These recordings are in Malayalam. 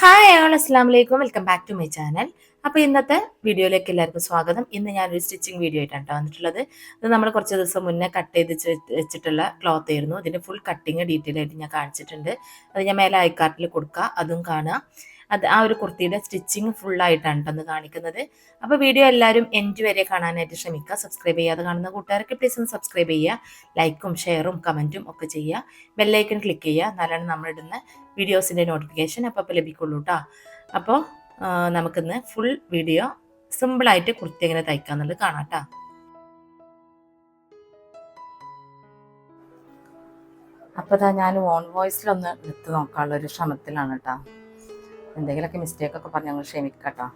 ഹായ് ആൾ അസ്സാം വലൈക്കും welcome back to my channel അപ്പോൾ ഇന്നത്തെ വീഡിയോയിലേക്ക് എല്ലാവർക്കും സ്വാഗതം. ഇന്ന് ഞാനൊരു സ്റ്റിച്ചിങ് വീഡിയോ ആയിട്ടാണ് വന്നിട്ടുള്ളത്. ഇത് നമ്മൾ കുറച്ച് ദിവസം മുന്നേ കട്ട് ചെയ്ത് വെച്ചിട്ടുള്ള ക്ലോത്ത് ആയിരുന്നു. അതിന്റെ ഫുൾ കട്ടിങ് ഡീറ്റെയിൽ ആയിട്ട് ഞാൻ കാണിച്ചിട്ടുണ്ട്. അത് ഞാൻ മേലെ ഐക്കാർട്ടിൽ കൊടുക്കുക അതും കാണുക അത് ആ ഒരു കുർത്തിയുടെ സ്റ്റിച്ചിങ് ഫുള്ളായിട്ടാണ് കേട്ടോ കാണിക്കുന്നത്. അപ്പോൾ വീഡിയോ എല്ലാവരും എൻഡ് വരെ കാണാനായിട്ട് ശ്രമിക്കുക. സബ്സ്ക്രൈബ് ചെയ്യാതെ കാണുന്ന കൂട്ടുകാർക്ക് പ്ലീസ് ഒന്ന് സബ്സ്ക്രൈബ് ചെയ്യുക. ലൈക്കും ഷെയറും കമന്റും ഒക്കെ ചെയ്യുക. ബെല്ലൈക്കൺ ക്ലിക്ക് ചെയ്യുക. എന്നാലാണ് നമ്മളിടുന്ന വീഡിയോസിന്റെ നോട്ടിഫിക്കേഷൻ അപ്പോൾ അപ്പോൾ ലഭിക്കുള്ളൂ കേട്ടോ അപ്പോൾ നമുക്കിന്ന് ഫുൾ വീഡിയോ സിമ്പിളായിട്ട് കുർത്തി എങ്ങനെ തയ്ക്കാന്നുള്ളത് കാണാം കേട്ടോ അപ്പോൾ ഞാൻ ഓൺ വോയിസിലൊന്ന് എടുത്ത് നോക്കാനുള്ള ഒരു ശ്രമത്തിലാണ് കേട്ടോ എന്തെങ്കിലുമൊക്കെ മിസ്റ്റേക്ക് ഒക്കെ പറഞ്ഞ് ഞങ്ങൾ ക്ഷമിക്കട്ടോ.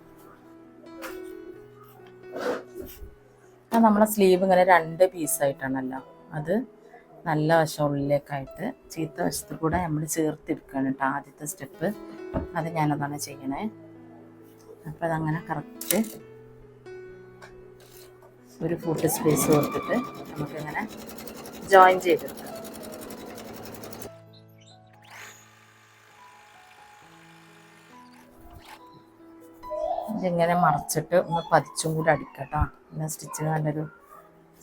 നമ്മളെ സ്ലീവ് ഇങ്ങനെ രണ്ട് പീസായിട്ടാണല്ലോ അത് നല്ല വശം ഉള്ളിലേക്കായിട്ട് ചീത്ത വശത്ത് കൂടെ നമ്മൾ ചേർത്തെടുക്കുകയാണ് കേട്ടോ ആദ്യത്തെ സ്റ്റെപ്പ് അത് ഞാനതാണ് ചെയ്യണേ. അപ്പോൾ അതങ്ങനെ കറക്റ്റ് ഒരു ഫുട്ട് സ്പേസ് കൊടുത്തിട്ട് നമുക്കിങ്ങനെ ജോയിൻ ചെയ്തെടുക്കാം. ഇതിങ്ങനെ മറച്ചിട്ട് ഒന്ന് പതിച്ചും കൂടി അടിക്കട്ടോ. പിന്നെ സ്റ്റിച്ചിന് നല്ലൊരു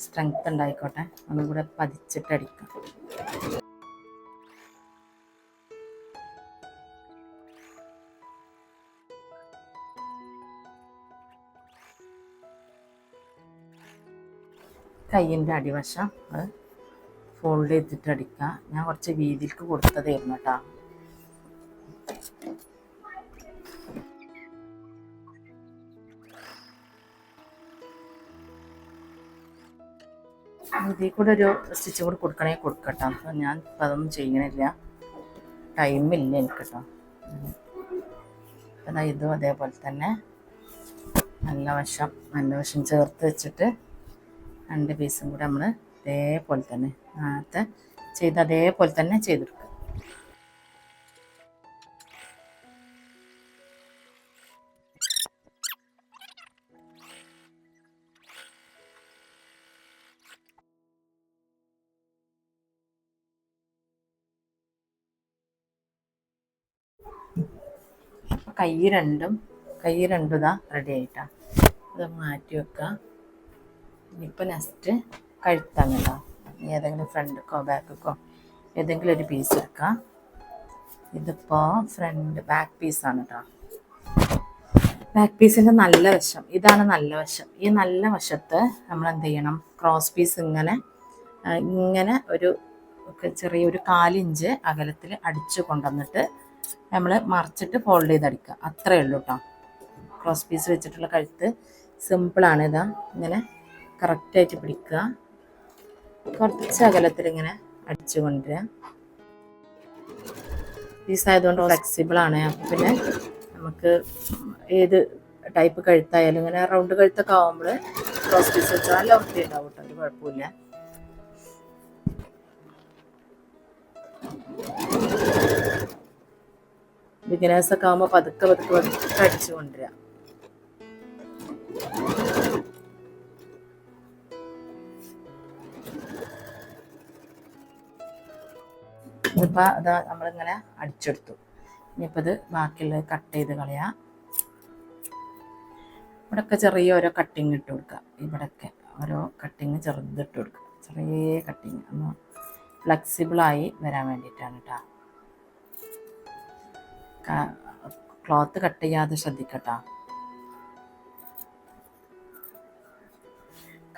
സ്ട്രെങ്ത് ഉണ്ടായിക്കോട്ടെ. ഒന്നും കൂടെ പതിച്ചിട്ട് അടിക്കാം. കയ്യിന്റെ അടിവശം അത് ഫോൾഡ് ചെയ്തിട്ട് അടിക്കുക ഞാൻ കുറച്ച് വീതിക്ക് കൊടുത്തതായിരുന്നു കേട്ടോ. ഇതിൽ കൂടെ ഒരു സ്റ്റിച്ച് കൂടെ കൊടുക്കണേ കൊടുക്കട്ടോ. അപ്പം ഞാൻ ഇപ്പം അതൊന്നും ചെയ്യണില്ല. ടൈമില്ല എനിക്ക് കേട്ടോ അപ്പം ഇതും അതേപോലെ തന്നെ. നല്ല വശം നല്ല വശം ചേർത്ത് വെച്ചിട്ട് രണ്ട് പീസും കൂടെ നമ്മൾ ഇതേപോലെ തന്നെ നേരത്തെ ചെയ്ത് അതേപോലെ തന്നെ ചെയ്തെടുക്കുക കൈ രണ്ടും കൈ രണ്ടും ഇതാ റെഡി ആയിട്ടാ. ഇത് മാറ്റി വെക്കുക ഇനിയിപ്പോൾ നെക്സ്റ്റ് കഴുത്താണ് കേട്ടോ. ഏതെങ്കിലും ഫ്രണ്ടിക്കോ ബാക്കിക്കോ ഏതെങ്കിലും ഒരു പീസ് എടുക്കുക ഇതിപ്പോൾ ഫ്രണ്ട് ബാക്ക് പീസാണ് കേട്ടോ. ബാക്ക് പീസിന്റെ നല്ല വശം. ഇതാണ് നല്ല വശം. ഈ നല്ല വശത്ത് നമ്മൾ എന്ത് ചെയ്യണം? ക്രോസ് പീസ് ഇങ്ങനെ ഇങ്ങനെ ഒരു ചെറിയൊരു കാലിഞ്ച് അകലത്തിൽ അടിച്ചു കൊണ്ടുവന്നിട്ട് നമ്മൾ മറിച്ചിട്ട് ഫോൾഡ് ചെയ്തടിക്കുക. അത്രയേ ഉള്ളൂ കേട്ടോ ക്രോസ് പീസ് വെച്ചിട്ടുള്ള കഴുത്ത് സിമ്പിളാണ് ഇതാ. ഇങ്ങനെ കറക്റ്റായിട്ട് പിടിക്കുക. കുറച്ച് അകലത്തിൽ ഇങ്ങനെ അടിച്ചു കൊണ്ടുവരിക. പീസ് ആയതുകൊണ്ട് ഫ്ലെക്സിബിൾ ആണ്. അപ്പം പിന്നെ നമുക്ക് ഏത് ടൈപ്പ് കഴുത്തായാലും ഇങ്ങനെ റൗണ്ട് കഴുത്തൊക്കെ ആകുമ്പോൾ ക്രോസ് പീസ് വെച്ചാൽ നല്ല വൃത്തി ഉണ്ടാവും കേട്ടോ ഒരു കുഴപ്പമില്ല ബിഗിനേഴ്സ് ഒക്കെ ആകുമ്പോൾ പതുക്കെ പതുക്കെ പതുക്കെ അടിച്ചു കൊണ്ടുവരാം ഇതിപ്പോൾ അത് നമ്മളിങ്ങനെ അടിച്ചെടുത്തു. ഇനിയിപ്പോൾ ഇത് ബാക്കിയുള്ളത് കട്ട് ചെയ്ത് കളയാം. ഇവിടെയൊക്കെ ചെറിയ ഓരോ കട്ടിങ് ഇട്ട് കൊടുക്കുക ഇവിടെയൊക്കെ ഓരോ കട്ടിങ് ചെറുതിട്ട് കൊടുക്കുക ചെറിയ കട്ടിങ് ഒന്ന് ഫ്ലെക്സിബിളായി വരാൻ വേണ്ടിയിട്ടാണ് കേട്ടോ ക്ലോത്ത് കട്ട് ചെയ്യാതെ ശ്രദ്ധിക്കട്ടോ.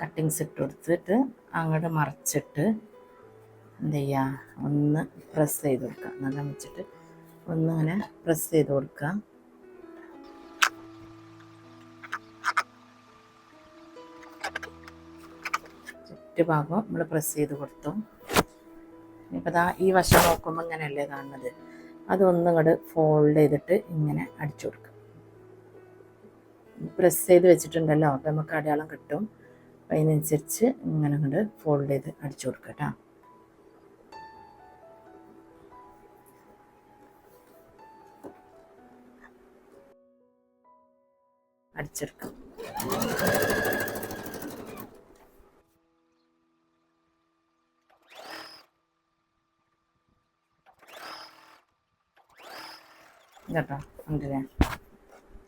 കട്ടിങ്സ് ഇട്ട് കൊടുത്തിട്ട് അങ്ങോട്ട് മറിച്ചിട്ട് എന്ത് ചെയ്യുക ഒന്ന് പ്രസ് ചെയ്ത് കൊടുക്കുക നല്ല വെച്ചിട്ട് ഒന്നിങ്ങനെ പ്രസ് ചെയ്ത് കൊടുക്കുക ചുറ്റുഭാഗം നമ്മൾ പ്രസ് ചെയ്ത് കൊടുത്തു. ഇപ്പം ഈ വശം നോക്കുമ്പോൾ ഇങ്ങനെയല്ലേ കാണുന്നത്? അതൊന്നും ഇങ്ങോട്ട് ഫോൾഡ് ചെയ്തിട്ട് ഇങ്ങനെ അടിച്ചു കൊടുക്കുക പ്രസ് ചെയ്ത് വെച്ചിട്ടുണ്ടല്ലോ അപ്പം നമുക്ക് അടയാളം കിട്ടും. അപ്പം അതിനനുസരിച്ച് ഇങ്ങനെ അങ്ങോട്ട് ഫോൾഡ് ചെയ്ത് അടിച്ചു കൊടുക്കുക കേട്ടോ അടിച്ചെടുക്കാം. കേട്ടോ ഉണ്ടല്ലേ?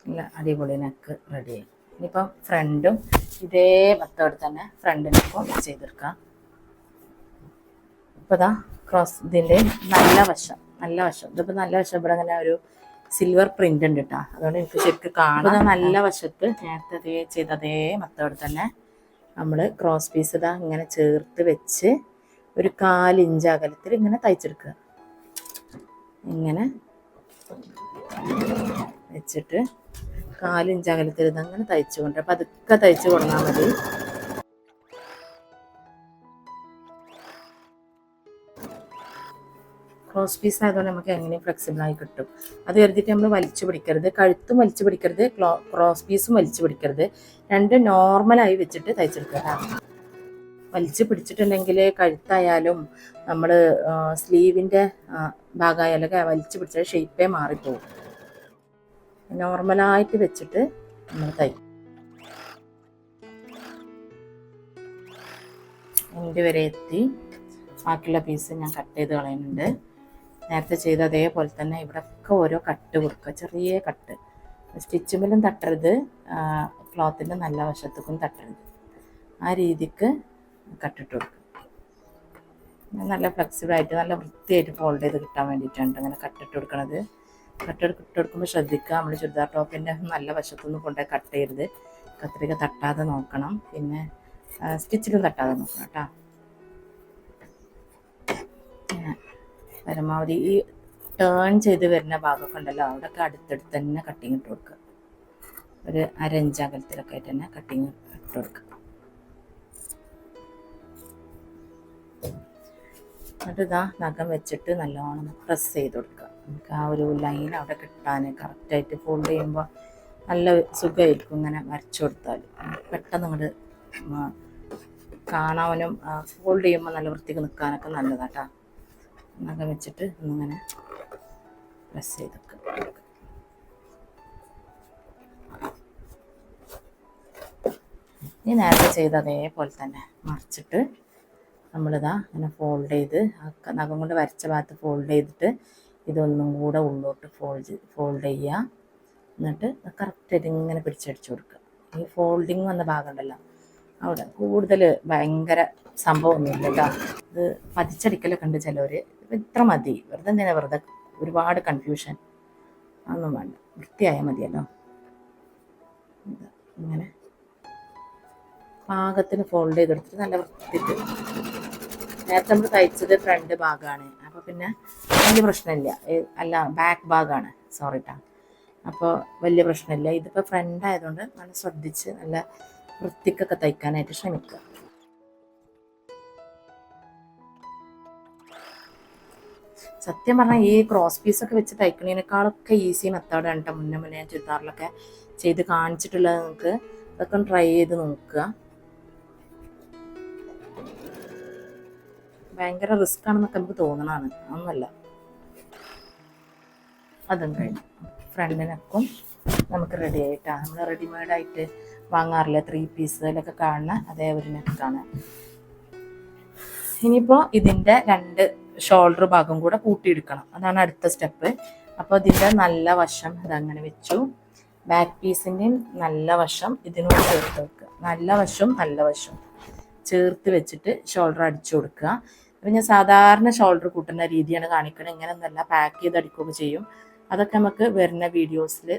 നല്ല അടിപൊളി നെക്ക് റെഡിയായി ഇനിയിപ്പം ഫ്രണ്ടും ഇതേ മെത്തേഡ് തന്നെ ഫ്രണ്ടിനൊപ്പം ചെയ്തെടുക്കാം. ഇപ്പോൾ ഇതാ ക്രോസ് ഇതിന്റെ നല്ല വശം നല്ല വശം. ഇതിപ്പോൾ നല്ല വശം ഇവിടെ അങ്ങനെ ഒരു സിൽവർ പ്രിന്റ് ഉണ്ട് കേട്ടോ. അതുകൊണ്ട് എനിക്ക് ശരിക്കും കാണാം. നല്ല വശത്ത് നേരത്തെ അതേ ചെയ്ത അതേ മെത്തേഡ് തന്നെ നമ്മൾ ക്രോസ് പീസ് ഇതാ ഇങ്ങനെ ചേർത്ത് വെച്ച് ഒരു കാലിഞ്ച് അകലത്തിൽ ഇങ്ങനെ തയ്ച്ചെടുക്കുക. ഇങ്ങനെ. വെച്ചിട്ട് കാലിഞ്ച് അകലത്തിൽ അങ്ങനെ തയ്ച്ചു കൊണ്ട് അപ്പം അതൊക്കെ തയ്ച്ചു കൊടുത്താൽ മതി. ക്രോസ് പീസ് ആയതുകൊണ്ട് നമുക്ക് എങ്ങനെയും ഫ്ലെക്സിബിൾ ആയി കിട്ടും. അത് കരുതിയിട്ട് നമ്മൾ വലിച്ചു പിടിക്കരുത്. കഴുത്തും വലിച്ചു പിടിക്കരുത്. ക്രോസ് പീസും വലിച്ചു പിടിക്കരുത്. രണ്ട് നോർമലായി വെച്ചിട്ട് തയ്ച്ചെടുക്കുക വലിച്ചു പിടിച്ചിട്ടുണ്ടെങ്കിൽ കഴുത്തായാലും നമ്മൾ സ്ലീവിന്റെ ഭാഗമായാലൊക്കെ വലിച്ചു പിടിച്ചാൽ ഷേപ്പേ മാറിപ്പോകും നോർമലായിട്ട് വെച്ചിട്ട് നമ്മൾ തയ്ക്കും എന്റെ വരെ എത്തി. ബാക്കിയുള്ള പീസ് ഞാൻ കട്ട് ചെയ്ത് കളയുന്നുണ്ട്. നേരത്തെ ചെയ്ത അതേപോലെ തന്നെ ഇവിടെയൊക്കെ ഓരോ കട്ട് കൊടുക്കുക. ചെറിയ കട്ട് സ്റ്റിച്ചുമ്പിലും തട്ടരുത്. ക്ലോത്തിന്റെ നല്ല വശത്തേക്കും തട്ടരുത്. ആ രീതിക്ക് കട്ടിട്ട് കൊടുക്കുക. നല്ല ഫ്ലെക്സിബിളായിട്ട് നല്ല വൃത്തിയായിട്ട് ഫോൾഡ് ചെയ്ത് കിട്ടാൻ വേണ്ടിയിട്ടാണ് അങ്ങനെ കട്ടിട്ട് കൊടുക്കണത്. കട്ട് ഇട്ട് കൊടുക്കുമ്പോൾ ശ്രദ്ധിക്കുക. നമ്മൾ ചുരിദാർ ടോപ്പിന്റെ നല്ല വശത്തൊന്നും കൊണ്ടുപോയി കട്ട് ചെയ്യരുത് കത്രിക തട്ടാതെ നോക്കണം. പിന്നെ സ്റ്റിച്ചിലും തട്ടാതെ നോക്കണം കേട്ടോ. പരമാവധി ഈ ടേൺ ചെയ്ത് വരുന്ന ഭാഗമൊക്കെ ഉണ്ടല്ലോ അവിടെയൊക്കെ അടുത്തടുത്ത് തന്നെ കട്ടിങ് ഇട്ട് കൊടുക്കുക. ഒരു അരഞ്ച് അകലത്തിലൊക്കെ ആയിട്ട് തന്നെ കട്ടിങ് ഇട്ട് കൊടുക്കുക. എന്നിട്ട് ഇതാ നഖം വെച്ചിട്ട് നല്ലോണം പ്രസ് ചെയ്ത് കൊടുക്കുക. നമുക്ക് ആ ഒരു ലൈൻ അവിടെ കിട്ടാൻ കറക്റ്റായിട്ട് ഫോൾഡ് ചെയ്യുമ്പോൾ നല്ല സുഖമായിരിക്കും ഇങ്ങനെ വരച്ചു കൊടുത്താൽ പെട്ടെന്ന് ഇങ്ങോട്ട് കാണാനും ഫോൾഡ് ചെയ്യുമ്പോൾ നല്ല വൃത്തിക്ക് നിൽക്കാനൊക്കെ നല്ലതാട്ടാ നഖം വെച്ചിട്ട് ഒന്നിങ്ങനെ പ്രസ് ചെയ്ത് വെക്കുക ഇനി നേരത്തെ ചെയ്ത അതേപോലെ തന്നെ മറിച്ചിട്ട് നമ്മളിതാ ഇങ്ങനെ ഫോൾഡ് ചെയ്ത് നഖം കൊണ്ട് വരച്ച ഭാഗത്ത് ഫോൾഡ് ചെയ്തിട്ട് ഇതൊന്നും കൂടെ ഉള്ളോട്ട് ഫോൾഡ് ഫോൾഡ് ചെയ്യുക. എന്നിട്ട് കറക്റ്റായിട്ട് ഇങ്ങനെ പിടിച്ചടിച്ചു കൊടുക്കുക. ഈ ഫോൾഡിങ് വന്ന ഭാഗം ഉണ്ടല്ലോ. അവിടെ കൂടുതൽ ഭയങ്കര സംഭവമൊന്നുമില്ല കേട്ടോ. ഇത് പതിച്ചടിക്കലൊക്കെ ഉണ്ട് ചിലവർ ഇത്ര മതി. വെറുതെ എന്തിനാ? വെറുതെ ഒരുപാട് കൺഫ്യൂഷൻ അതൊന്നും വേണ്ട. വൃത്തിയായാൽ മതിയല്ലോ. ഇങ്ങനെ പാകത്തിന് ഫോൾഡ് ചെയ്തെടുത്തിട്ട് നല്ല വൃത്തിയിട്ട് നേരത്തെ നമ്മൾ തയ്ച്ചത് ഫ്രണ്ട് ഭാഗമാണ് അപ്പോൾ പിന്നെ വലിയ പ്രശ്നമില്ല. അല്ല ബാക്ക് ഭാഗമാണ് സോറി അപ്പോൾ വലിയ പ്രശ്നമില്ല. ഇതിപ്പോൾ ഫ്രണ്ട് ആയതുകൊണ്ട് നല്ല ശ്രദ്ധിച്ച് നല്ല വൃത്തിക്കൊക്കെ തയ്ക്കാനായിട്ട് ശ്രമിക്കുക. സത്യം പറഞ്ഞാൽ ഈ ക്രോസ് പീസൊക്കെ വെച്ച് തയ്ക്കുന്നതിനേക്കാളൊക്കെ ഈസി മെത്തേഡാണ് കേട്ടോ മുന്നേ മുന്നേ ചുരിദാറിലൊക്കെ ചെയ്ത് കാണിച്ചിട്ടുള്ളത് നിങ്ങൾക്ക് അതൊക്കെ ട്രൈ ചെയ്ത് നോക്കുക. ഭയങ്കര റിസ്ക് ആണെന്നൊക്കെ നമുക്ക് തോന്നണതാണ്. ഒന്നല്ല അതും കഴിഞ്ഞു. ഫ്രണ്ടിനൊക്കെ നമുക്ക് റെഡി ആയിട്ടാണ് നമ്മൾ റെഡിമെയ്ഡ് ആയിട്ട് വാങ്ങാറില്ല? ത്രീ പീസ് അതിലൊക്കെ കാണുന്ന അതേ ഒരു നെക്കാണ് ഇനിയിപ്പോൾ ഇതിന്റെ രണ്ട് ഷോൾഡർ ഭാഗം കൂടെ കൂട്ടിയെടുക്കണം. അതാണ് അടുത്ത സ്റ്റെപ്പ് അപ്പോൾ ഇതിന്റെ നല്ല വശം ഇതങ്ങനെ വെച്ചു. ബാക്ക് പീസിന്റെയും നല്ല വശം ഇതിനോട് ചേർത്ത് വെക്കുക. നല്ല വശവും നല്ല വശവും. ചേർത്ത് വെച്ചിട്ട് ഷോൾഡർ അടിച്ചു കൊടുക്കുക. അപ്പം ഞാൻ സാധാരണ ഷോൾഡർ കൂട്ടുന്ന രീതിയാണ് കാണിക്കുന്നത് ഇങ്ങനെയൊന്നുമല്ല പാക്ക് ചെയ്ത് അടിക്കുകയൊക്കെ ചെയ്യും. അതൊക്കെ നമുക്ക് വരുന്ന വീഡിയോസിൽ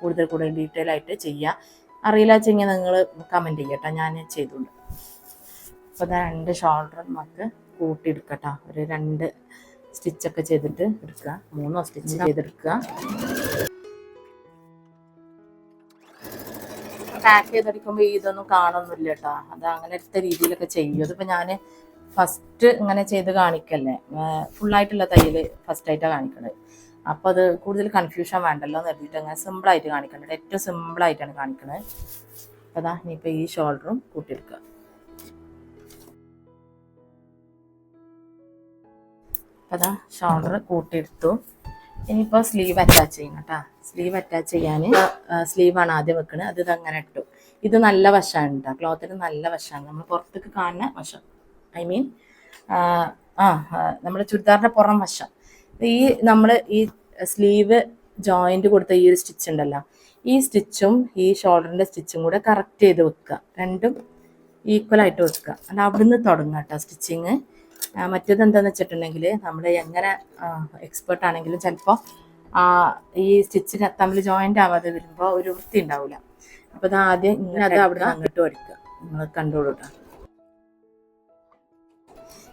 കൂടുതൽ കൂടുതൽ ഡീറ്റെയിൽ ആയിട്ട് ചെയ്യാം. അറിയില്ല വെച്ചെങ്കിൽ നിങ്ങൾ കമന്റ് ചെയ്യട്ടോ. ഞാൻ ചെയ്തുകൊണ്ട് അപ്പോൾ ഇതാ രണ്ട് ഷോൾഡർ നമുക്ക് കൂട്ടിയെടുക്കട്ടോ. ഒരു രണ്ട് സ്റ്റിച്ചൊക്കെ ചെയ്തിട്ട് എടുക്കുക. മൂന്നോ സ്റ്റിച്ച് ചെയ്തെടുക്കുക. പാക്ക് ചെയ്തെടുക്കുമ്പോൾ ഇതൊന്നും കാണൊന്നുമില്ല കേട്ടോ. അത് അങ്ങനത്തെ രീതിയിലൊക്കെ ചെയ്യും. അതിപ്പോൾ ഞാൻ ഫസ്റ്റ് ഇങ്ങനെ ചെയ്ത് കാണിക്കല്ലേ? ഫുള്ളായിട്ടുള്ള തയ്യൽ ഫസ്റ്റായിട്ടാണ് കാണിക്കണത്. അപ്പോൾ അത് കൂടുതൽ കൺഫ്യൂഷൻ വേണ്ടല്ലോ എന്ന് കരുതിയിട്ട് അങ്ങനെ സിമ്പിളായിട്ട് കാണിക്കേണ്ടത് ഏറ്റവും സിമ്പിളായിട്ടാണ് കാണിക്കണത്. അപ്പോൾ അതാ ഇനിയിപ്പോൾ ഈ ഷോൾഡറും കൂട്ടിയെടുക്കുക. അതാ ഷോൾഡർ കൂട്ടിയെടുത്തു. ഇനിയിപ്പോൾ സ്ലീവ് അറ്റാച്ച് ചെയ്യണം കേട്ടോ. സ്ലീവ് അറ്റാച്ച് ചെയ്യാൻ സ്ലീവാണ് ആദ്യം വെക്കുന്നത് അത് ഇതങ്ങനെ ഇട്ടു. ഇത് നല്ല വശമാണ് കേട്ടോ. ക്ലോത്തിന് നല്ല വശമാണ് നമ്മൾ പുറത്തേക്ക് കാണുന്ന വശം. ഐ മീൻ ആ നമ്മുടെ ചുരിദാറിന്റെ പുറം വശം. ഈ നമ്മൾ ഈ സ്ലീവ് ജോയിന്റ് കൊടുത്ത ഈ ഒരു സ്റ്റിച്ച് ഉണ്ടല്ലോ ഈ സ്റ്റിച്ചും ഈ ഷോൾഡറിന്റെ സ്റ്റിച്ചും കൂടെ കറക്റ്റ് ചെയ്ത് വെക്കുക. രണ്ടും ഈക്വൽ ആയിട്ട് വെക്കുക. അല്ല അവിടുന്ന് തുടങ്ങുക കേട്ടോ സ്റ്റിച്ചിങ്. മറ്റേത് എന്താണെന്ന് വെച്ചിട്ടുണ്ടെങ്കിൽ നമ്മൾ എങ്ങനെ എക്സ്പേർട്ട് ആണെങ്കിലും ചിലപ്പോൾ ഈ സ്റ്റിച്ചിന് തമ്മിൽ ജോയിന്റ് ആവാതെ വരുമ്പോൾ ഒരു വൃത്തി ഉണ്ടാവില്ല അപ്പോൾ അത് ആദ്യം ഇങ്ങനെ അത് അവിടെ അങ്ങോട്ട് വരയ്ക്കുക. നിങ്ങൾ കണ്ടോളൂ കേട്ടോ.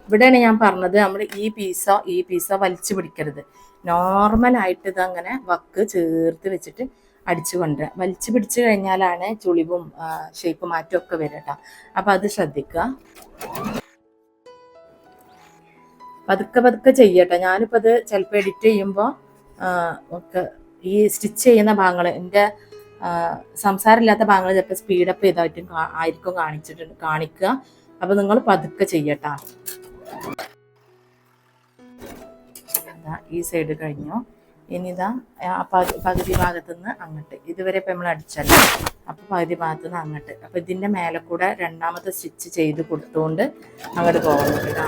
ഇവിടെയാണ് ഞാൻ പറഞ്ഞത് നമ്മൾ ഈ പീസ ഈ പീസ വലിച്ചു പിടിക്കരുത്. നോർമൽ ആയിട്ട് ഇതങ്ങനെ വക്ക് ചേർത്ത് വെച്ചിട്ട് അടിച്ചു കൊണ്ട് വലിച്ചു പിടിച്ചു കഴിഞ്ഞാലാണ് ചുളിവും ഷേപ്പ് മാറ്റവും ഒക്കെ വരിക അപ്പൊ അത് ശ്രദ്ധിക്കുക. പതുക്കെ പതുക്കെ ചെയ്യട്ടെ ഞാനിപ്പോൾ അത് ചിലപ്പോൾ എഡിറ്റ് ചെയ്യുമ്പോൾ ഒക്കെ ഈ സ്റ്റിച്ച് ചെയ്യുന്ന ഭാഗങ്ങൾ എന്റെ സംസാരമില്ലാത്ത ഭാഗങ്ങൾ ചിലപ്പോൾ സ്പീഡപ്പ് ചെയ്തായിട്ടും ആയിരിക്കും കാണിച്ചിട്ടുണ്ട് കാണിക്കുക. അപ്പോൾ നിങ്ങൾ പതുക്കെ ചെയ്യട്ടാ അതാ ഈ സൈഡ് കഴിഞ്ഞു. ഇനി ഇതാ പകുതി ഭാഗത്തു നിന്ന് അങ്ങോട്ട്. ഇതുവരെ ഇപ്പം നമ്മൾ അടിച്ചല്ലോ. അപ്പോൾ പകുതി ഭാഗത്തു നിന്ന് അങ്ങോട്ട്. അപ്പോൾ ഇതിന്റെ മേലെ കൂടെ രണ്ടാമത്തെ സ്റ്റിച്ച് ചെയ്ത് കൊടുത്തുകൊണ്ട് അങ്ങോട്ട് പോകുന്നുണ്ട് കേട്ടോ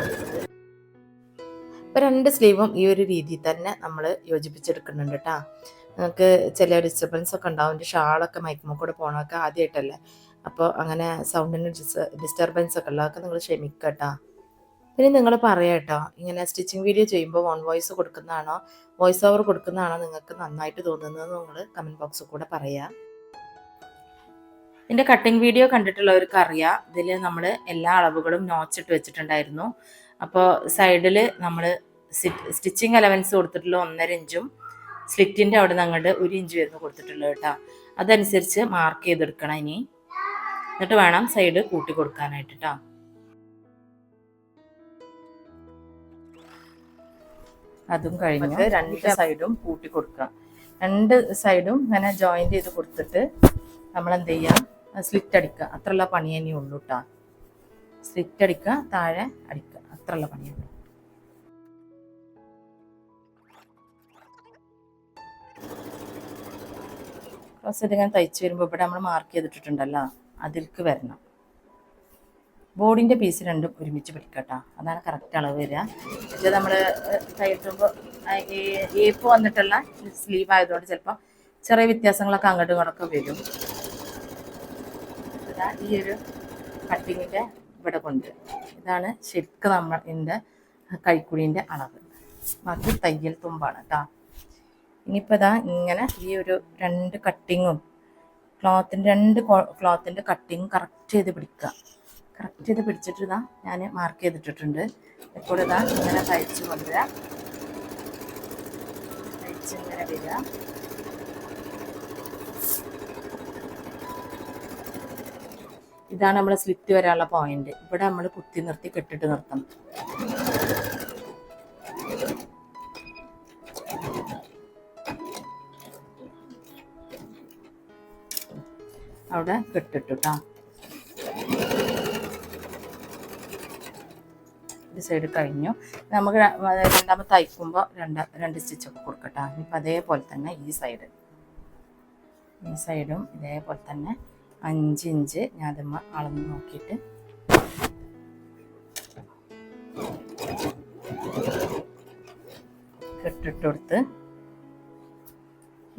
അപ്പോൾ രണ്ട് സ്ലീവും ഈ ഒരു രീതിയിൽ തന്നെ നമ്മൾ യോജിപ്പിച്ചെടുക്കുന്നുണ്ട് കേട്ടോ നിങ്ങൾക്ക് ചില ഡിസ്റ്റർബൻസ് ഒക്കെ ഉണ്ടാവും. എന്റെ ഷാളൊക്കെ മയക്കുമ്പോൾ കൂടെ പോകണമൊക്കെ ആദ്യമായിട്ടല്ലേ അപ്പോൾ അങ്ങനെ സൗണ്ടിന് ഡിസ്റ്റർബൻസ് ഒക്കെ ഉള്ളതൊക്കെ നിങ്ങൾ ക്ഷമിക്കുക കേട്ടോ ഇനി നിങ്ങൾ പറയാം കേട്ടോ ഇങ്ങനെ സ്റ്റിച്ചിങ് വീഡിയോ ചെയ്യുമ്പോൾ വൺ വോയിസ് കൊടുക്കുന്നതാണോ? വോയിസ് ഓവർ കൊടുക്കുന്നതാണോ നിങ്ങൾക്ക് നന്നായിട്ട് തോന്നുന്നത് നിങ്ങൾ കമന്റ് ബോക്സിൽ കൂടെ പറയാം. എന്റെ കട്ടിങ് വീഡിയോ കണ്ടിട്ടുള്ളവർക്ക് അറിയാം. ഇതിൽ നമ്മൾ എല്ലാ അളവുകളും നോച്ചിട്ട് വെച്ചിട്ടുണ്ടായിരുന്നു. അപ്പോൾ സൈഡിൽ നമ്മൾ സ്റ്റിച്ചിങ് അലവൻസ് കൊടുത്തിട്ടുള്ള ഒന്നര ഇഞ്ചും സ്ലിറ്റിന്റെ അവിടെ നിന്ന് അങ്ങോട്ട് ഒരു ഇഞ്ച് വരുന്നു കൊടുത്തിട്ടുള്ളത് കേട്ടോ അതനുസരിച്ച് മാർക്ക് ചെയ്തെടുക്കണം ഇനി. എന്നിട്ട് വേണം സൈഡ് കൂട്ടി കൊടുക്കാനായിട്ട് കേട്ടോ അതും കഴിഞ്ഞ്. രണ്ട് സൈഡും കൂട്ടി കൊടുക്കുക. രണ്ട് സൈഡും ഇങ്ങനെ ജോയിന്റ് ചെയ്ത് കൊടുത്തിട്ട് നമ്മൾ എന്ത് ചെയ്യുക സ്ലിറ്റ് അടിക്കുക. അത്രയുള്ള പണി തന്നെ ഉള്ളൂ കേട്ടോ സ്ലിറ്റ് അടിക്കുക താഴെ അടിക്കുക. അത്രയുള്ള പണിയാണ് ക്രോസ് ഇതിങ്ങനെ തയ്ച്ച് വരുമ്പോൾ ഇവിടെ നമ്മൾ മാർക്ക് ചെയ്തിട്ടുണ്ടല്ലോ അതിൽക്ക് വരണം. ബോഡിന്റെ പീസ് രണ്ടും ഒരുമിച്ച് പിടിക്കട്ടോ. അതാണ് കറക്റ്റ് അളവ് വരിക. പക്ഷേ നമ്മൾ കൈയിട്ടുമ്പോൾ ഈ ഏപ്പ് വന്നിട്ടുള്ള സ്ലീവ് ആയതുകൊണ്ട് ചിലപ്പോൾ ചെറിയ വ്യത്യാസങ്ങളൊക്കെ അങ്ങോട്ടും ഇങ്ങോട്ടൊക്കെ വരും. ഇതാ ഈ ഒരു കട്ടിങ്ങിന്റെ ഇവിടെ കൊണ്ട്. ഇതാണ് ശരിക്കും നമ്മൾ എന്റെ കൈക്കുഴീന്റെ അളവ്. ബാക്കി തയ്യൽ തുമ്പാണ് കേട്ടോ. ഇനിയിപ്പോൾ ഇതാ ഇങ്ങനെ ഈ ഒരു രണ്ട് കട്ടിങ്ങും ക്ലോത്തിന്റെ രണ്ട് ക്ലോത്തിന്റെ കട്ടിങ് കറക്റ്റ് ചെയ്ത് പിടിക്കുക. കറക്റ്റ് ചെയ്ത് പിടിച്ചിട്ട് ഇതാ ഞാൻ മാർക്ക് ചെയ്തിട്ടിട്ടുണ്ട്. ഇപ്പോൾ ഇതാ ഇങ്ങനെ തയ്ച്ച് കൊണ്ടുവരാം. തയ്ച്ച് ഇങ്ങനെ വരിക. ഇതാണ് നമ്മൾ സ്ലിറ്റ് വരാനുള്ള പോയിന്റ് ഇവിടെ നമ്മൾ കുത്തി നിർത്തി കെട്ടിട്ട് നിർത്തണം. അവിടെ കെട്ടിട്ടു കേട്ടോ സൈഡ് കഴിഞ്ഞു. നമുക്ക് രണ്ടാമത്തെ രണ്ടാമത് തയ്ക്കുമ്പോൾ രണ്ട് രണ്ട് സ്റ്റിച്ചൊക്കെ കൊടുക്കട്ടെ. ഇനിയിപ്പോൾ അതേപോലെ തന്നെ ഈ സൈഡ് ഈ സൈഡും ഇതേപോലെ തന്നെ അഞ്ച് ഇഞ്ച് ഞാൻ അതുമ്മ അളന്ന് നോക്കിയിട്ട്. കെട്ടിട്ട് കൊടുത്ത്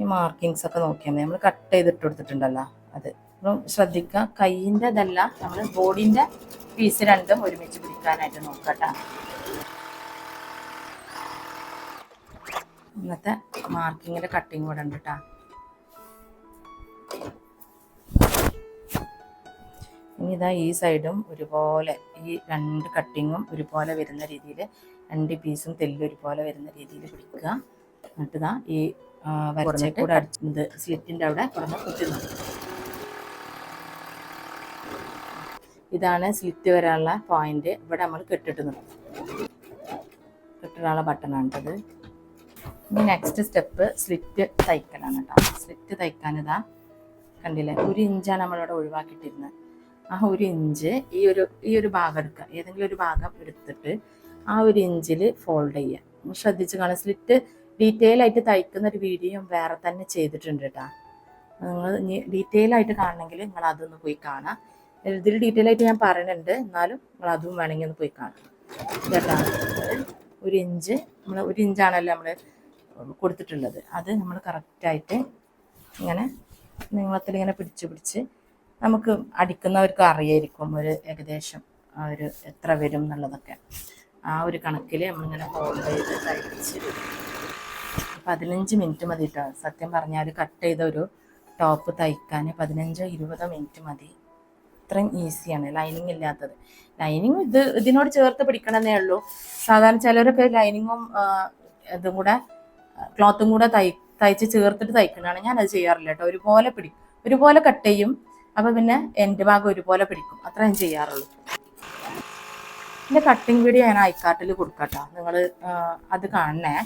ഈ മാർക്കിങ്സ് ഒക്കെ നോക്കിയാൽ മതി. നമ്മൾ കട്ട് ചെയ്തിട്ട് കൊടുത്തിട്ടുണ്ടല്ലോ അത്. ശ്രദ്ധിക്കുക കൈയിന്റെ ഇതല്ല നമ്മൾ ബോഡിന്റെ പീസ് രണ്ടും ഒരുമിച്ച് പിടിക്കാനായിട്ട് നോക്കട്ടെ. ഇന്നത്തെ മാർക്കിങ്ങിന്റെ കട്ടിങ് കൂടെ ഉണ്ട് കേട്ടോ ഇനി ഇതാ ഈ സൈഡും ഒരുപോലെ ഈ രണ്ട് കട്ടിങ്ങും ഒരുപോലെ വരുന്ന രീതിയിൽ രണ്ട് പീസും തെല്ലും ഒരുപോലെ വരുന്ന രീതിയിൽ പിടിക്കുക. എന്നിട്ട് ഇതാ ഈ വരച്ചിട്ട് കൂടെ അടിച്ചത് സ്ലിറ്റിന്റെ അവിടെ കുറഞ്ഞ കുത്തി നിർത്തുക. ഇതാണ് സ്ലിറ്റ് വരാനുള്ള പോയിന്റ് ഇവിടെ നമ്മൾ കെട്ടിട്ട് നിർത്തും കെട്ടിടാനുള്ള ആണ് കേട്ടത് ഇനി നെക്സ്റ്റ് സ്റ്റെപ്പ് സ്ലിറ്റ് തയ്ക്കലാണ് കേട്ടോ സ്ലിറ്റ് തയ്ക്കാനിതാ കണ്ടില്ലേ? ഒരു ഇഞ്ചാണ് നമ്മളിവിടെ ഒഴിവാക്കിയിട്ടിരുന്നത് ആ ഒരു ഇഞ്ച് ഈ ഒരു ഈ ഒരു ഭാഗം എടുക്കുക. ഏതെങ്കിലും ഒരു ഭാഗം എടുത്തിട്ട് ആ ഒരു ഇഞ്ചിൽ ഫോൾഡ് ചെയ്യുക. ശ്രദ്ധിച്ച് കാണാം സ്ലിറ്റ് ഡീറ്റെയിൽ ആയിട്ട് തയ്ക്കുന്ന ഒരു വീഡിയോ വേറെ തന്നെ ചെയ്തിട്ടുണ്ട് കേട്ടോ നിങ്ങൾ ഡീറ്റെയിൽ ആയിട്ട് കാണണമെങ്കിൽ നിങ്ങൾ അതൊന്ന് പോയി കാണാം ഇതിൽ ഡീറ്റെയിൽ ആയിട്ട് ഞാൻ പറയുന്നുണ്ട്. എന്നാലും നിങ്ങൾ അതും വേണമെങ്കിൽ ഒന്ന് പോയി കാണാം കേട്ടോ? ഒരു ഇഞ്ച് നമ്മൾ ഒരു ഇഞ്ചാണല്ലോ നമ്മൾ കൊടുത്തിട്ടുള്ളത്. അത് നമ്മൾ കറക്റ്റായിട്ട് ഇങ്ങനെ നീളത്തിൽ ഇങ്ങനെ പിടിച്ച് പിടിച്ച് നമുക്ക് അടിക്കുന്നവർക്ക് അറിയായിരിക്കും ഒരു ഏകദേശം ഒരു എത്ര വരും എന്നുള്ളതൊക്കെ. ആ ഒരു കണക്കിൽ നമ്മളിങ്ങനെ ഹോൾഡ് ചെയ്ത് തയ്ച്ച്. പതിനഞ്ച് മിനിറ്റ് മതി കേട്ടോ. സത്യം പറഞ്ഞാൽ കട്ട് ചെയ്ത ഒരു ടോപ്പ് തയ്ക്കാൻ പതിനഞ്ചോ ഇരുപതോ മിനിറ്റ് മതി. ഇത്രയും ഈസിയാണ് ലൈനിങ് ഇല്ലാത്തത്. ലൈനിങ് ഇത് ഇതിനോട് ചേർത്ത് പിടിക്കണമെന്നേ ഉള്ളൂ. സാധാരണ ചിലരൊക്കെ ലൈനിങ്ങും ഇതും കൂടെ ക്ലോത്തും കൂടെ തൈ തയ്ച്ച് ചേർത്തിട്ട് തയ്ക്കുന്നതാണ് ഞാൻ അത് ചെയ്യാറില്ല കേട്ടോ. ഒരുപോലെ പിടിക്കും ഒരുപോലെ കട്ട് ചെയ്യും. അപ്പോൾ പിന്നെ എന്റെ ഭാഗം ഒരുപോലെ പിടിക്കും. അത്ര ഞാൻ ചെയ്യാറുള്ളൂ. എന്റെ കട്ടിങ് വീഡിയോ ഞാൻ ഐക്കാർട്ടിൽ കൊടുക്കട്ടോ നിങ്ങൾ അത് കാണണേ.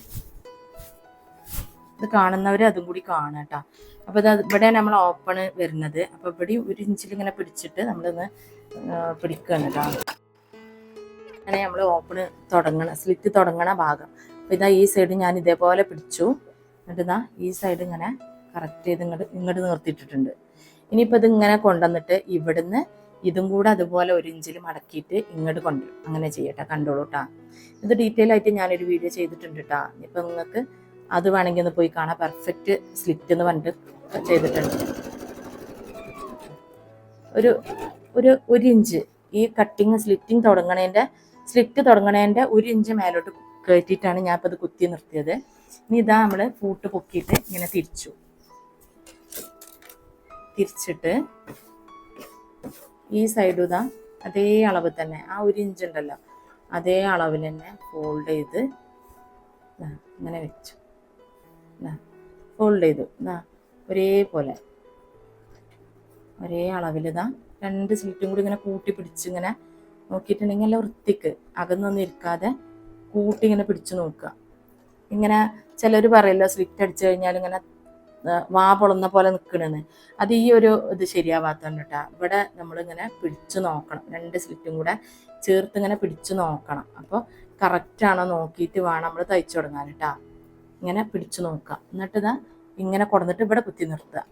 ഇത് കാണുന്നവർ അതും കൂടി കാണാം കേട്ടോ അപ്പോൾ ഇത് ഇവിടെ നമ്മൾ ഓപ്പൺ വരുന്നത്. അപ്പോൾ ഇവിടെ ഒരു ഇഞ്ചിൽ ഇങ്ങനെ പിടിച്ചിട്ട് നമ്മളിന്ന് പിടിക്കുകയാണ് കേട്ടോ അങ്ങനെ നമ്മൾ ഓപ്പൺ തുടങ്ങണം സ്ലിറ്റ് തുടങ്ങണ ഭാഗം. അപ്പോൾ ഇതാ ഈ സൈഡ് ഞാൻ ഇതേപോലെ പിടിച്ചു. എന്നിട്ട് ഇതാ ഈ സൈഡ് ഇങ്ങനെ കറക്റ്റ് ചെയ്ത് ഇങ്ങോട്ട് ഇങ്ങോട്ട് നിർത്തിയിട്ടിട്ടുണ്ട്. ഇനിയിപ്പോൾ ഇത് ഇങ്ങനെ കൊണ്ടുവന്നിട്ട് ഇവിടുന്ന് ഇതും കൂടെ അതുപോലെ ഒരു ഇഞ്ചിൽ മടക്കിയിട്ട് ഇങ്ങോട്ട് കൊണ്ടുവരും. അങ്ങനെ ചെയ്യട്ടെ കണ്ടോളൂട്ടാ ഇത് ഡീറ്റെയിൽ ആയിട്ട് ഞാനൊരു വീഡിയോ ചെയ്തിട്ടുണ്ട് കേട്ടോ ഇപ്പം നിങ്ങൾക്ക് അത് വേണമെങ്കിൽ ഒന്ന് പോയി കാണാം. പെർഫെക്റ്റ് സ്ലിറ്റ് എന്ന് പറഞ്ഞിട്ട് ചെയ്തിട്ടുണ്ട്. ഒരു ഒരു ഒരു ഇഞ്ച് ഈ കട്ടിങ് സ്ലിറ്റിങ് തുടങ്ങണേന്റെ സ്ലിറ്റ് തുടങ്ങണേന്റെ ഒരു ഇഞ്ച് മേലോട്ട് കയറ്റിയിട്ടാണ് ഞാൻ ഇപ്പോൾ ഇത് കുത്തി നിർത്തിയത്. ഇനി ഇതാ നമ്മൾ പൂട്ട് പൊക്കിയിട്ട് ഇങ്ങനെ തിരിച്ചു. തിരിച്ചിട്ട് ഈ സൈഡ് ഇതാ അതേ അളവ് തന്നെ ആ ഒരു ഇഞ്ച് ഉണ്ടല്ലോ അതേ അളവിൽ തന്നെ ഫോൾഡ് ചെയ്ത് ഇങ്ങനെ വെച്ചു. ഫോൾഡ് ചെയ്തു. ഇതാ ഒരേപോലെ. ഒരേ അളവിൽ ഇതാ രണ്ട് സീറ്റും കൂടി ഇങ്ങനെ കൂട്ടി പിടിച്ച് ഇങ്ങനെ നോക്കിയിട്ടുണ്ടെങ്കിൽ നല്ല വൃത്തിക്ക് അകന്നൊന്നും ഇരിക്കാതെ കൂട്ടി ഇങ്ങനെ പിടിച്ച് നോക്കുക. ഇങ്ങനെ ചിലർ പറയല്ലോ സ്ലിറ്റ് അടിച്ചു കഴിഞ്ഞാൽ ഇങ്ങനെ വാ പൊളന്ന പോലെ നിൽക്കണെന്ന് അത് ഈ ഒരു ഇത് ശരിയാവാത്തതുകൊണ്ട് കേട്ടോ ഇവിടെ നമ്മളിങ്ങനെ പിടിച്ചു നോക്കണം. രണ്ട് സ്ലിറ്റും കൂടെ ചേർത്ത് ഇങ്ങനെ പിടിച്ചു നോക്കണം. അപ്പോൾ കറക്റ്റാണോ നോക്കിയിട്ട് വേണം നമ്മൾ തയ്ച്ചു തുടങ്ങാൻ കേട്ടോ ഇങ്ങനെ പിടിച്ചു നോക്കുക. എന്നിട്ട് ഇതാ ഇങ്ങനെ കൊടുന്നിട്ട് ഇവിടെ കുത്തി നിർത്തുക.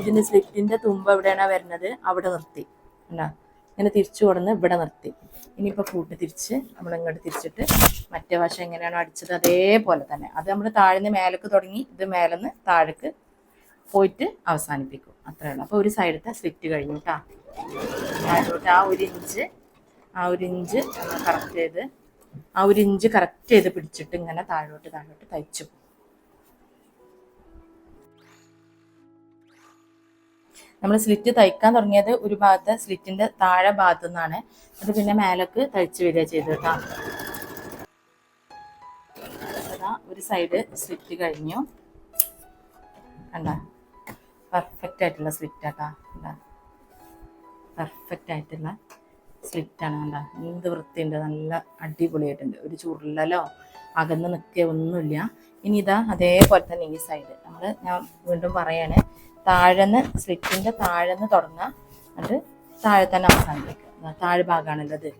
ഇതിന്റെ സ്ലിറ്റിന്റെ തുമ്പ് എവിടെയാണോ വരുന്നത് അവിടെ നിർത്തി. കണ്ടോ? ഇങ്ങനെ തിരിച്ചു കൊടുന്ന് ഇവിടെ നിർത്തി. ഇനിയിപ്പോൾ കൂട്ടി തിരിച്ച് നമ്മൾ ഇങ്ങോട്ട് തിരിച്ചിട്ട് മറ്റേ വശം എങ്ങനെയാണോ അടിച്ചത് അതേപോലെ തന്നെ. അത് നമ്മൾ താഴ്ന്ന് മേലേക്ക് തുടങ്ങി ഇത് മേലെന്ന് താഴേക്ക് പോയിട്ട് അവസാനിപ്പിക്കും. അത്രേ ഉള്ളൂ. അപ്പോൾ ഒരു സൈഡത്തെ സ്ലിറ്റ് കഴിഞ്ഞു കേട്ടോ ആ ഒരു ഇഞ്ച് ആ ഒരു ഇഞ്ച് കറക്റ്റ് ചെയ്ത് ആ ഒരു ഇഞ്ച് കറക്റ്റ് ചെയ്ത് പിടിച്ചിട്ട് ഇങ്ങനെ താഴോട്ട് താഴോട്ട് തയ്ച്ചു. നമ്മൾ സ്ലിറ്റ് തയ്ക്കാൻ തുടങ്ങിയത് ഒരു ഭാഗത്ത് സ്ലിറ്റിന്റെ താഴെ ഭാഗത്തു നിന്നാണ്. അത് പിന്നെ മേലേക്ക് തയ്ച്ച് വരിക ചെയ്തു ഒരു സൈഡ് സ്ലിറ്റ് കഴിഞ്ഞു. കണ്ട? പെർഫെക്റ്റ് ആയിട്ടുള്ള സ്ലിറ്റ് ആട്ടാ പെർഫെക്റ്റ് ആയിട്ടുള്ള സ്ലിറ്റാണ് കണ്ട? എന്ത് വൃത്തിയുണ്ട്. നല്ല അടിപൊളിയായിട്ടുണ്ട്. ഒരു ചുരുളലോ അകന്ന് നിൽക്കുക ഒന്നുമില്ല. ഇനി ഇതാ അതേപോലെ തന്നെ ഈ സൈഡ് നമ്മൾ ഞാൻ വീണ്ടും പറയാണ് താഴെന്ന് സ്ലിറ്റിന്റെ താഴെന്ന് തുടങ്ങുക എന്നിട്ട് താഴെ തന്നെ അവസാനിപ്പിക്കുക. താഴെ ഭാഗമാണല്ലോ ഇത്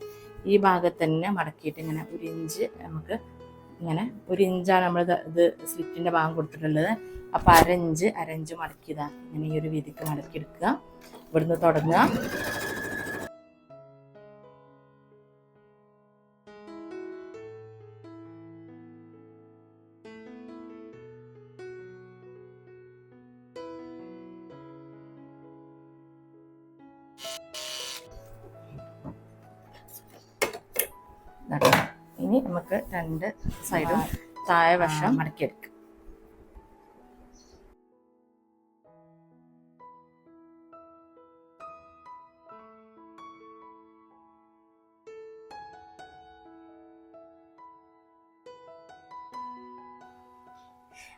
ഈ ഭാഗത്ത് തന്നെ മടക്കിയിട്ട് ഇങ്ങനെ ഒരു ഇഞ്ച് നമുക്ക് ഇങ്ങനെ ഒരു ഇഞ്ചാണ് നമ്മൾ ഇത് സ്ലിറ്റിന്റെ ഭാഗം കൊടുത്തിട്ടുള്ളത്. അപ്പോൾ അരഞ്ച് അരഞ്ച് മടക്കിയതാണ് ഇങ്ങനെ ഈ ഒരു വീതിക്ക് മടക്കിയെടുക്കുക. ഇവിടുന്ന് തുടങ്ങുക ഇനി നമുക്ക് രണ്ട് സൈഡും താഴെ വശം മടക്കിയെടുക്കാം.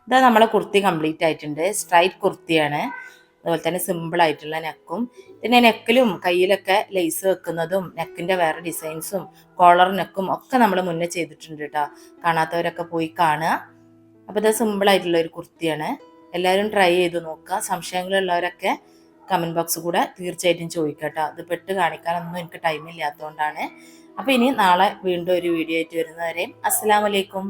ഇതാ നമ്മളെ കുർത്തി കംപ്ലീറ്റ് ആയിട്ടുണ്ട്. സ്ട്രൈറ്റ് കുർത്തിയാണ്. അതുപോലെ തന്നെ സിമ്പിൾ ആയിട്ടുള്ള നെക്കും പിന്നെ നെക്കിലും കയ്യിലൊക്കെ ലേസ് വെക്കുന്നതും നെക്കിന്റെ വേറെ ഡിസൈൻസും കോളർ നെക്കും ഒക്കെ നമ്മൾ മുന്നേ ചെയ്തിട്ടുണ്ട് കേട്ടോ കാണാത്തവരൊക്കെ പോയി കാണുക. അപ്പോൾ ഇത് സിമ്പിൾ ആയിട്ടുള്ള ഒരു കുർത്തിയാണ്. എല്ലാവരും ട്രൈ ചെയ്ത് നോക്കുക. സംശയങ്ങളുള്ളവരൊക്കെ കമന്റ് ബോക്സ് കൂടെ തീർച്ചയായിട്ടും ചോദിക്കുക കേട്ടോ അത് പെട്ട് കാണിക്കാനൊന്നും എനിക്ക് ടൈം ഇല്ലാത്തതുകൊണ്ടാണ്. അപ്പോൾ ഇനി നാളെ വീണ്ടും ഒരു വീഡിയോ ആയിട്ട് വരുന്നവരെയും അസ്സലാമലൈക്കും